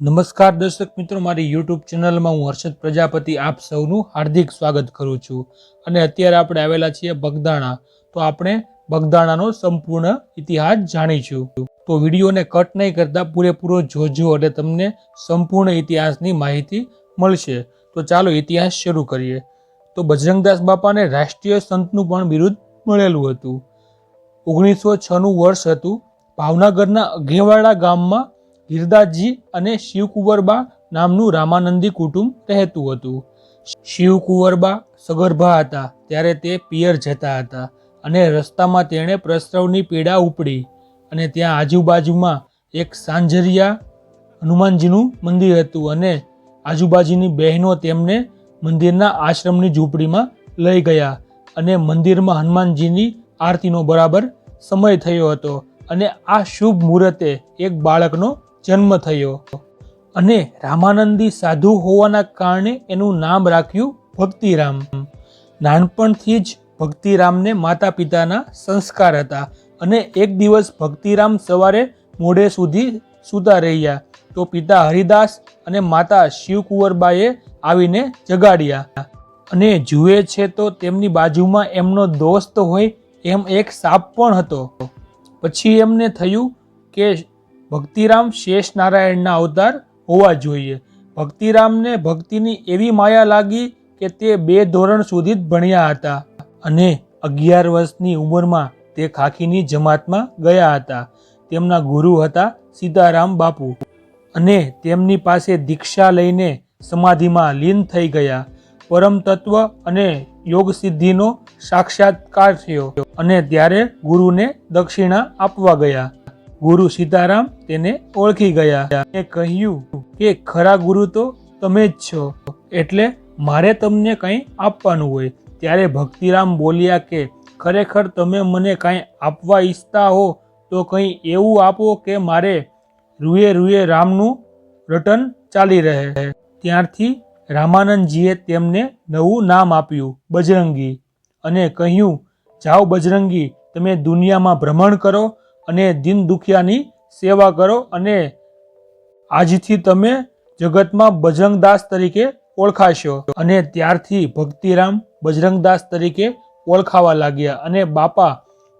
નમસ્કાર દર્શક મિત્રો, મારી યુટ્યુબ ચેનલમાં હું હર્ષદ પ્રજાપતિ આપ સૌનું હાર્દિક સ્વાગત કરું છું. અને અત્યારે આપણે આવેલા છીએ બગદાણા. તો આપણે બગદાણાનો સંપૂર્ણ ઇતિહાસ જાણીશું. તો વિડીયોને કટ નહીં કરતા, પૂરેપૂરો જોજો એટલે તમને સંપૂર્ણ ઇતિહાસની માહિતી મળશે. તો ચાલો ઇતિહાસ શરૂ કરીએ. તો બજરંગદાસ બાપાને રાષ્ટ્રીય સંતનું પણ બિરુદ મળેલું હતું. ઓગણીસો છનું વર્ષ હતું. ભાવનગરના અઘેવાડા ગામમાં ગિરદાસજી અને શિવકુંવરબા નામનું રામાનંદી કુટુંબ રહેતું હતું. શિવકુંવરબા સગર્ભા હતા, ત્યારે તે પિયર જતા હતા અને રસ્તામાં તેણે પ્રસવની પીડા ઉપડી અને ત્યાં આજુબાજુમાં એક સાંજરિયા હનુમાનજીનું મંદિર હતું અને આજુબાજુની બહેનો તેમને મંદિરના આશ્રમની ઝૂંપડીમાં લઈ ગયા અને મંદિરમાં હનુમાનજીની આરતીનો બરાબર સમય થયો હતો અને આ શુભ મુહૂર્તે એક બાળકનો જન્મ થયો. અને રામાનંદી સાધુ હોવાના કારણે એનું નામ રાખ્યું ભક્તિરામ. નાનપણથી જ ભક્તિરામને માતા પિતાના સંસ્કાર હતા અને એક દિવસ ભક્તિરામ સવારે મોડે સુધી સૂતા રહ્યા તો પિતા હરિદાસ અને માતા શિવકુંવરબાએ આવીને જગાડ્યા. અને જુએ છે તો તેમની બાજુમાં એમનો દોસ્ત હોય એમ એક સાપ પણ હતો. પછી એમને થયું કે ભક્તિરામ શેષ નારાયણના અવતાર હોવા જોઈએ. ભક્તિરામને ભક્તિની એવી માયા લાગી કે તે બે ધોરણ સુધી જ ભણ્યા હતા અને અગિયાર વર્ષની ઉંમરમાં તે ખાખીની જમાતમાં ગયા હતા. તેમના ગુરુ હતા સીતારામ બાપુ અને તેમની પાસે દીક્ષા લઈને સમાધિમાં લીન થઈ ગયા. પરમ તત્વ અને યોગ સિદ્ધિનો સાક્ષાત્કાર થયો અને ત્યારે ગુરુને દક્ષિણા આપવા ગયા. ગુરુ સીતારામ તેને ઓળખી ગયા. એ કહ્યું કે, ખરા ગુરુ તો તમે જ છો. એટલે મારે તમને કંઈ આપવાનું હોય. ત્યારે ભક્તિરામ બોલ્યા કે, ખરેખર તમે મને કાંઈ આપવા ઈચ્છતા હો, તો કંઈ એવું આપો કે મારે રૂએ રૂએ રામનું રટન ચાલી રહે. ત્યારથી રામાનંદજીએ તેમને નવું નામ આપ્યું, બજરંગી. અને કહ્યું, જાઓ બજરંગી, તમે દુનિયામાં ભ્રમણ કરો અને દિન દુખિયાની સેવા કરો અને આજથી તમે જગતમાં બજરંગદાસ તરીકે ઓળખાશો. અને ત્યારથી ભક્તિરામ બજરંગદાસ તરીકે ઓળખાવા લાગ્યા અને બાપા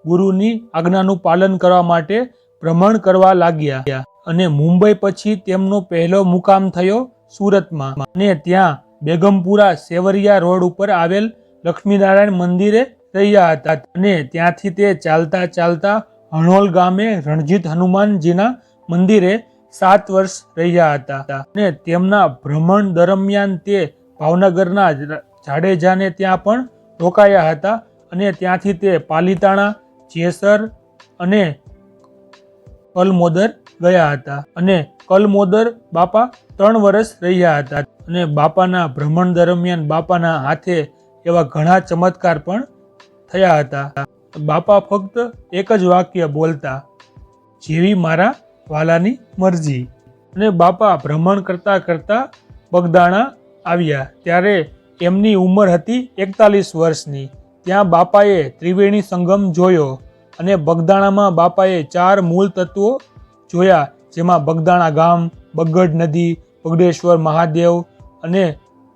ગુરુની આજ્ઞાનું પાલન કરવા માટે ભ્રમણ કરવા લાગ્યા. અને મુંબઈ પછી તેમનો પહેલો મુકામ થયો સુરતમાં. અને ત્યાં બેગમપુરા સેવરિયા રોડ ઉપર આવેલ લક્ષ્મીનારાયણ મંદિરે રહ્યા હતા. અને ત્યાંથી તે ચાલતા ચાલતા હણોલ ગામે રણજીત હનુમાનજીના મંદિરે સાત વર્ષ રહ્યા હતા અને તેમના ભ્રમણ દરમિયાન તે ભાવનગરના જાડેજાને ત્યાં પણ રોકાયા હતા અને ત્યાંથી તે પાલીતાણા, જેસર અને કલમોદર ગયા હતા અને કલમોદર બાપા ત્રણ વર્ષ રહ્યા હતા અને બાપાના ભ્રમણ દરમિયાન બાપાના હાથે એવા ઘણા ચમત્કાર પણ થયા હતા. બાપા ફક્ત એક જ વાક્ય બોલતા, જેવી મારા વાલાની મરજી. અને બાપા ભ્રમણ કરતાં કરતાં બગદાણા આવ્યા. ત્યારે એમની ઉંમર હતી એકતાલીસ વર્ષની. ત્યાં બાપાએ ત્રિવેણી સંગમ જોયો અને બગદાણામાં બાપાએ ચાર મૂળ તત્વો જોયા, જેમાં બગદાણા ગામ, બગડ નદી, બગડેશ્વર મહાદેવ અને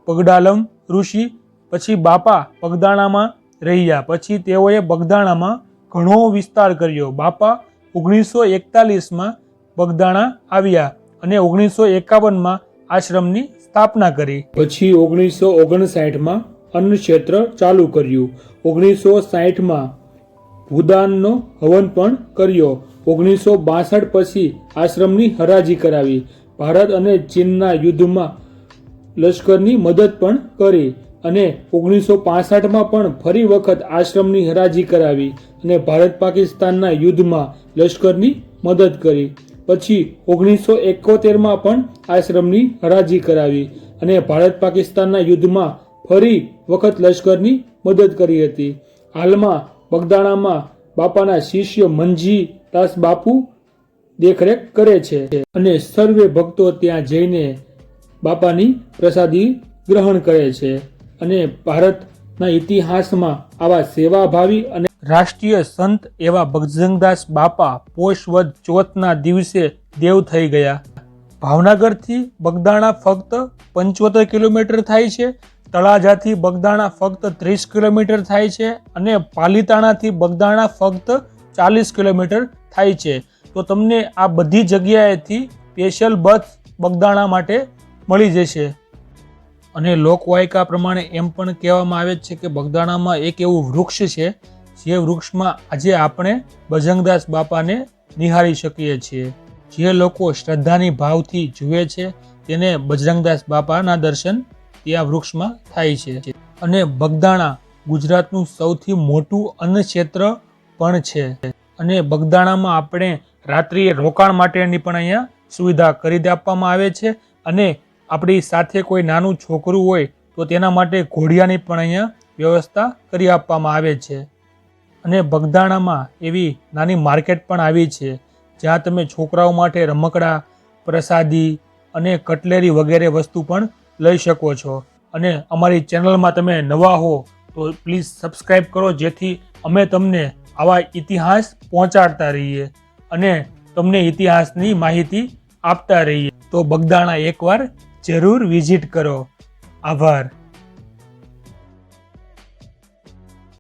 પગડાલમ ઋષિ. પછી બાપા બગદાણામાં રહ્યા. પછી તેઓએ બગદાણામાં ઘણો વિસ્તાર કર્યો. બાપા ઓગણીસો એકતાલીસમાં બગદાણા આવ્યા અને ઓગણીસો એકાવનમાં આશ્રમની સ્થાપના કરી. પછી ઓગણીસો ઓગણસાઠમાં અન્ન ક્ષેત્ર ચાલુ કર્યું. ઓગણીસો સાઠમાં ભૂદાનનો હવન પણ કર્યો. ઓગણીસો બાસઠ પછી આશ્રમની હરાજી કરાવી. ભારત અને ચીનના યુદ્ધમાં લશ્કરની મદદ પણ કરી. અને ઓગણીસો પાસઠમાં પણ ફરી વખત આશ્રમની હરાજી કરાવી અને ભારત પાકિસ્તાનના યુદ્ધમાં લશ્કરની મદદ કરી. પછી ઓગણીસો એકોતેરમાં પણ આશ્રમની હરાજી કરાવી અને ભારત પાકિસ્તાનના યુદ્ધમાં ફરી વખત લશ્કરની મદદ કરી હતી. હાલમાં બગદાણામાં બાપાના શિષ્ય મંજી દાસ બાપુ દેખરેખ કરે છે અને સર્વે ભક્તો ત્યાં જઈને બાપાની પ્રસાદી ગ્રહણ કરે છે. અને ભારતના ઇતિહાસમાં આવા સેવાભાવી અને રાષ્ટ્રીય સંત એવા ભગજંગદાસ બાપા પોષ વદ ચોથના દિવસે દેવ થઈ ગયા. ભાવનગરથી બગદાણા ફક્ત પંચોતેર કિલોમીટર થાય છે, તળાજાથી બગદાણા ફક્ત ત્રીસ કિલોમીટર થાય છે અને પાલીતાણાથી બગદાણા ફક્ત ચાલીસ કિલોમીટર થાય છે. તો તમને આ બધી જગ્યાએથી સ્પેશિયલ બસ બગદાણા માટે મળી જશે. અને લોકવાયકા પ્રમાણે એમ પણ કહેવામાં આવે છે કે બગદાણામાં એક એવું વૃક્ષ છે, જે વૃક્ષમાં આજે આપણે બજરંગદાસ બાપાને નિહાળી શકીએ છીએ. જે લોકો શ્રદ્ધાની ભાવથી જુએ છે, તેને બજરંગદાસ બાપાના દર્શન ત્યાં વૃક્ષમાં થાય છે. અને બગદાણા ગુજરાતનું સૌથી મોટું અન્ન ક્ષેત્ર પણ છે. અને બગદાણામાં આપણે રાત્રિએ રોકાણ માટેની પણ અહીંયા સુવિધા કરી આપવામાં આવે છે અને આપણી સાથે કોઈ નાનું છોકરું હોય તો તેના માટે ઘોડિયાની પણ અહીંયા વ્યવસ્થા કરી આપવામાં આવે છે. અને બગદાણામાં એવી નાની માર્કેટ પણ આવી છે, જ્યાં તમે છોકરાઓ માટે રમકડા, પ્રસાદી અને કટલેરી વગેરે વસ્તુ પણ લઈ શકો છો. અને અમારી ચેનલમાં તમે નવા હો તો પ્લીઝ સબસ્ક્રાઈબ કરો, જેથી અમે તમને આવા ઇતિહાસ પહોંચાડતા રહીએ અને તમને ઇતિહાસની માહિતી આપતા રહીએ. તો બગદાણા એકવાર જરૂર વિઝિટ કરો. આભાર.